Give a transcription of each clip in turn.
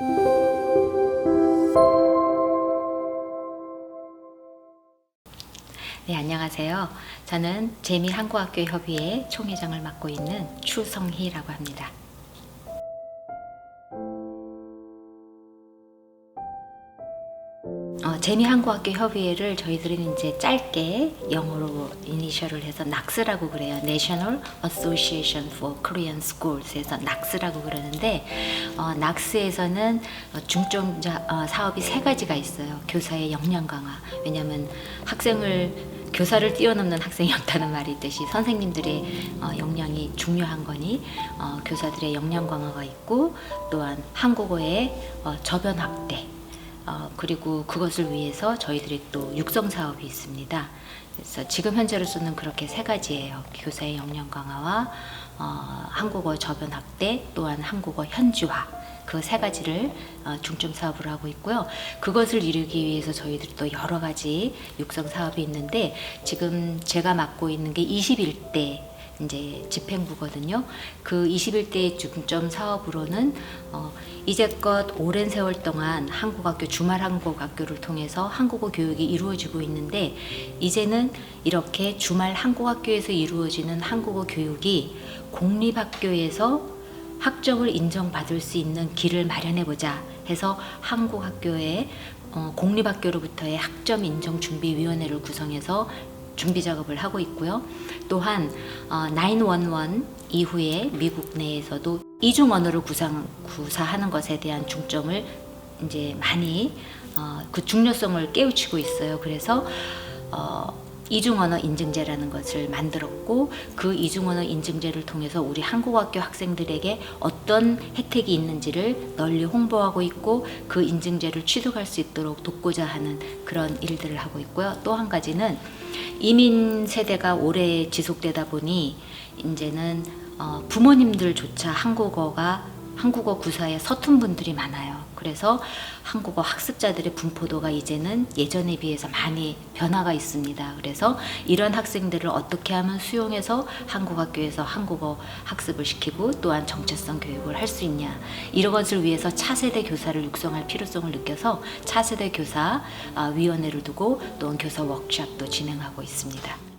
네, 안녕하세요. 저는 재미한국학교 협의회 총회장을 맡고 있는 추성희라고 합니다. 어, 재미한국학교 협의회를 저희들은 이제 짧게 영어로 이니셜을 해서 낙스라고 그래요. National Association for Korean Schools 에서 낙스라고 그러는데 어, 낙스에서는 중점자 어, 사업이 세 가지가 있어요. 교사의 역량 강화. 왜냐하면 학생을 교사를 뛰어넘는 학생이 없다는 말이 있듯이 선생님들의 어, 역량이 중요한 거니 어, 교사들의 역량 강화가 있고 또한 한국어의 어, 저변 확대 어, 그리고 그것을 위해서 저희들이 또 육성 사업이 있습니다. 그래서 지금 현재로서는 그렇게 세 가지예요. 교사의 역량 강화와 어, 한국어 저변 확대 또한 한국어 현지화 그 세 가지를 어, 중점 사업으로 하고 있고요. 그것을 이루기 위해서 저희들이 또 여러 가지 육성 사업이 있는데 지금 제가 맡고 있는 게 21대 이제 집행부거든요. 그 21대 중점 사업으로는 어, 이제껏 오랜 세월 동안 한국학교 주말 한국학교를 통해서 한국어 교육이 이루어지고 있는데 이제는 이렇게 주말 한국학교에서 이루어지는 한국어 교육이 공립학교에서 학점을 인정받을 수 있는 길을 마련해 보자 해서 한국학교의 어, 공립학교로부터의 학점 인정 준비 위원회를 구성해서 준비 작업을 하고 있고요. 또한 어, 911 이후에 미국 내에서도 이중 언어를 구상 구사하는 것에 대한 중점을 이제 많이 어, 그 중요성을 깨우치고 있어요. 그래서 어, 이중 언어 인증제라는 것을 만들었고 그 이중 언어 인증제를 통해서 우리 한국학교 학생들에게 어떤 혜택이 있는지를 널리 홍보하고 있고 그 인증제를 취득할 수 있도록 돕고자 하는 그런 일들을 하고 있고요. 또 한 가지는 이민 세대가 오래 지속되다 보니 이제는 어, 부모님들조차 한국어가 한국어 구사에 서툰 분들이 많아요. 그래서 한국어 학습자들의 분포도가 이제는 예전에 비해서 많이 변화가 있습니다. 그래서 이런 학생들을 어떻게 하면 수용해서 한국 학교에서 한국어 학습을 시키고 또한 정체성 교육을 할 수 있냐 이런 것을 위해서 차세대 교사를 육성할 필요성을 느껴서 차세대 교사 아, 위원회를 두고 또한 교사 워크숍도 진행하고 있습니다.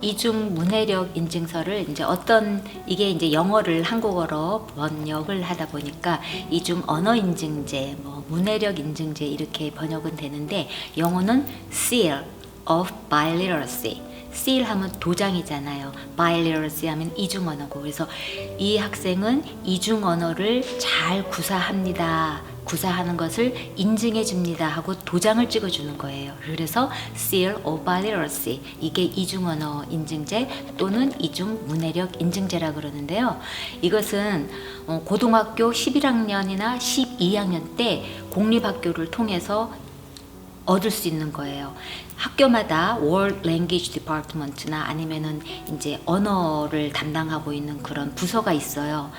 이중 문해력 인증서를 이제 어떤 이게 이제 영어를 한국어로 번역을 하다 보니까 이중 언어 인증제, 뭐 문해력 인증제 이렇게 번역은 되는데 영어는 seal of biliteracy. Seal 하면 도장이잖아요. biliteracy 하면 이중 언어고 그래서 이 학생은 이중 언어를 잘 구사합니다. 구사하는 것을 인증해 줍니다 하고 도장을 찍어 주는 거예요. 그래서 seal of biliteracy 이게 이중 언어 인증제 또는 이중 문해력 인증제라 그러는데요. 이것은 어, 고등학교 11학년이나 12학년 때 공립학교를 통해서 얻을 수 있는 거예요. 학교마다 World Language Department나 아니면은 이제 언어를 담당하고 있는 그런 부서가 있어요.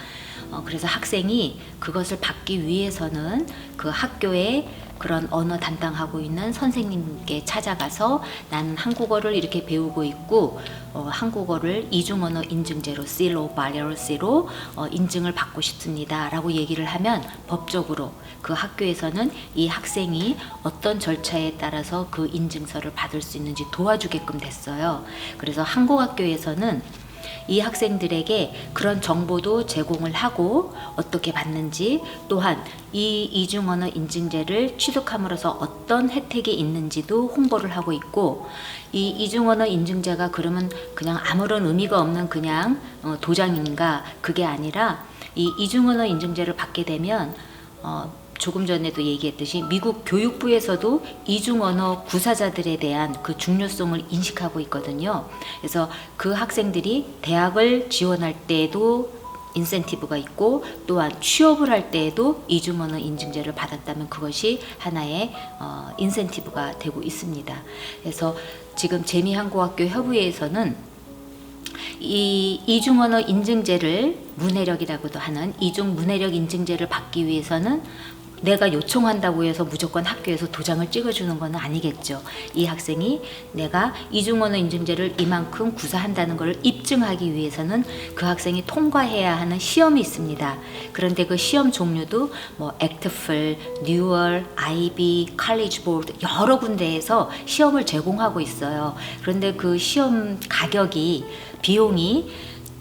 어, 그래서 학생이 그것을 받기 위해서는 그 학교에 그런 언어 담당하고 있는 선생님께 찾아가서 나는 한국어를 이렇게 배우고 있고 어, 한국어를 이중 언어 인증제로 C로 발리어시로 어, 인증을 받고 싶습니다라고 얘기를 하면 법적으로 그 학교에서는 이 학생이 어떤 절차에 따라서 그 인증서를 받을 수 있는지 도와주게끔 됐어요. 그래서 한국 학교에서는 이 학생들에게 그런 정보도 제공을 하고 어떻게 받는지 또한 이 이중 언어 인증제를 취득함으로써 어떤 혜택이 있는지도 홍보를 하고 있고 이 이중 언어 인증제가 그러면 그냥 아무런 의미가 없는 그냥 어, 도장인가? 그게 아니라 이 이중 언어 인증제를 받게 되면 어, 조금 전에도 얘기했듯이 미국 교육부에서도 이중 언어 구사자들에 대한 그 중요성을 인식하고 있거든요. 그래서 그 학생들이 대학을 지원할 때에도 인센티브가 있고 또한 취업을 할 때에도 이중 언어 인증제를 받았다면 그것이 하나의 어, 인센티브가 되고 있습니다. 그래서 지금 재미한국학교 협의회에서는 이 이중 언어 인증제를 문해력이라고도 하는 이중 문해력 인증제를 받기 위해서는 내가 요청한다고 해서 무조건 학교에서 도장을 찍어주는 건 아니겠죠. 이 학생이 내가 이중언어 인증제를 이만큼 구사한다는 것을 입증하기 위해서는 그 학생이 통과해야 하는 시험이 있습니다. 그런데 그 시험 종류도 뭐 액트플, 뉴얼, 아이비, 칼리지 보드 여러 군데에서 시험을 제공하고 있어요. 그런데 그 시험 가격이 비용이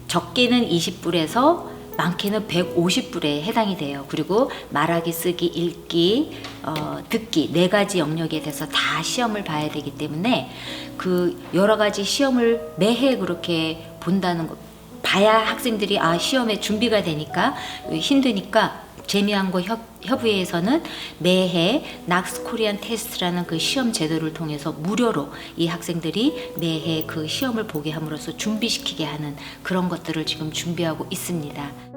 적게는 20불에서 많게는 150불에 해당이 돼요. 그리고 말하기, 쓰기, 읽기, 어, 듣기 네 가지 영역에 대해서 다 시험을 봐야 되기 때문에 그 여러 가지 시험을 매해 그렇게 본다는 거 봐야 학생들이 아 시험에 준비가 되니까 힘드니까 협, 협의회에서는 매해 낙스 코리안 테스트라는 그 시험 제도를 통해서 무료로 이 학생들이 매해 그 시험을 보게 함으로써 준비시키게 하는 그런 것들을 지금 준비하고 있습니다.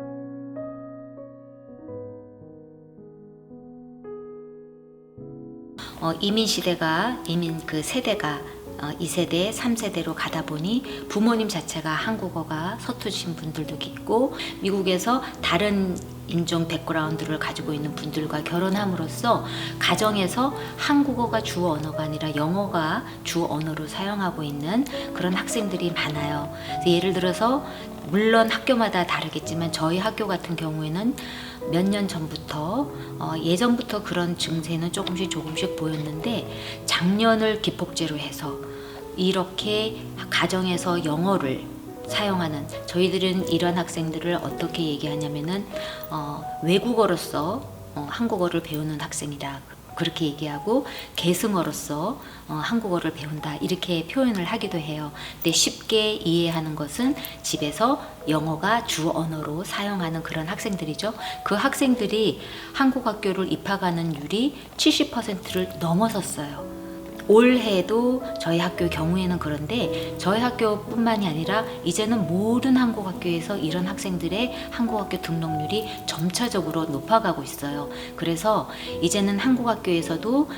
어, 이민 시대가 이민 그 세대가 어, 2세대, 3세대로 가다 보니 부모님 자체가 한국어가 서투신 분들도 있고 미국에서 다른 인종 백그라운드를 가지고 있는 분들과 결혼함으로써 가정에서 한국어가 주 언어가 아니라 영어가 주 언어로 사용하고 있는 그런 학생들이 많아요. 예를 들어서 물론 학교마다 다르겠지만 저희 학교 같은 경우에는 몇 년 전부터 어, 예전부터 그런 증세는 조금씩 조금씩 보였는데 작년을 기폭제로 해서 이렇게 가정에서 영어를 사용하는 저희들은 이런 학생들을 어떻게 얘기하냐면은 어, 외국어로서 어, 한국어를 배우는 학생이다. 그렇게 얘기하고 계승어로서 어, 한국어를 배운다 이렇게 표현을 하기도 해요. 근데 쉽게 이해하는 것은 집에서 영어가 주 언어로 사용하는 그런 학생들이죠. 그 학생들이 한국 학교를 입학하는 율이 70%를 넘어섰어요. 올해도 저희 학교 경우에는 그런데 저희 학교뿐만이 아니라 이제는 모든 한국 학교에서 이런 학생들의 한국 학교 등록률이 점차적으로 높아가고 있어요. 그래서 이제는 한국 학교에서도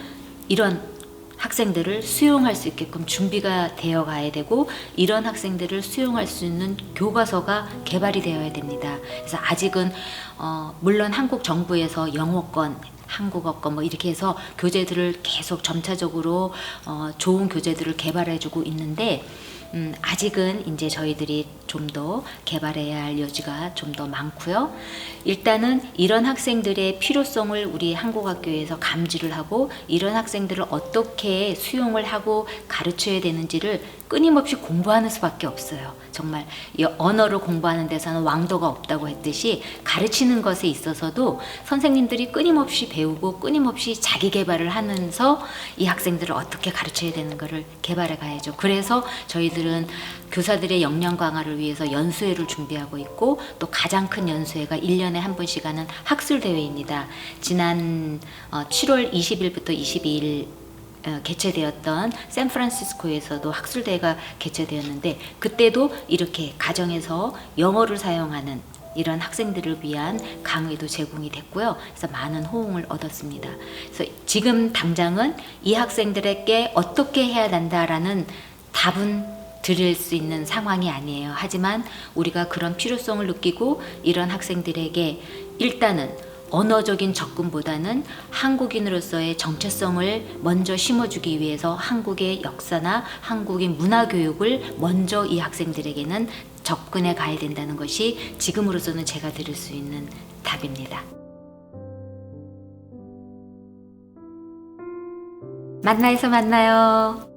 이런 학생들을 수용할 수 있게끔 준비가 되어 가야 되고 이런 학생들을 수용할 수 있는 교과서가 개발이 되어야 됩니다. 그래서 아직은 어, 물론 한국 정부에서 영어권 한국어권 뭐 이렇게 해서 교재들을 계속 점차적으로 어, 좋은 교재들을 개발해주고 있는데 음, 아직은 이제 저희들이 좀 더 개발해야 할 여지가 좀 더 많고요. 일단은 이런 학생들의 필요성을 우리 한국 학교에서 감지를 하고 이런 학생들을 어떻게 수용을 하고 가르쳐야 되는지를 끊임없이 공부하는 수밖에 없어요. 정말 이 언어를 공부하는 데서는 왕도가 없다고 했듯이 가르치는 것에 있어서도 선생님들이 끊임없이 배우고 끊임없이 자기 개발을 하면서 이 학생들을 어떻게 가르쳐야 되는 것을 개발해 가야죠. 그래서 저희들 은 교사들의 역량 강화를 위해서 연수회를 준비하고 있고 또 가장 큰 연수회가 1년에 한 번씩 하는 학술 대회입니다. 지난 어, 7월 20일부터 22일 어, 개최되었던 샌프란시스코에서도 학술대회가 개최되었는데 그때도 이렇게 가정에서 영어를 사용하는 이런 학생들을 위한 강의도 제공이 됐고요. 그래서 많은 호응을 얻었습니다. 그래서 지금 당장은 이 학생들에게 어떻게 해야 된다라는 답은 드릴 수 있는 상황이 아니에요. 하지만 우리가 그런 필요성을 느끼고 이런 학생들에게 일단은 언어적인 접근보다는 한국인으로서의 정체성을 먼저 심어주기 위해서 한국의 역사나 한국인 문화 교육을 먼저 이 학생들에게는 접근해 가야 된다는 것이 지금으로서는 제가 드릴 수 있는 답입니다. 만나서 만나요.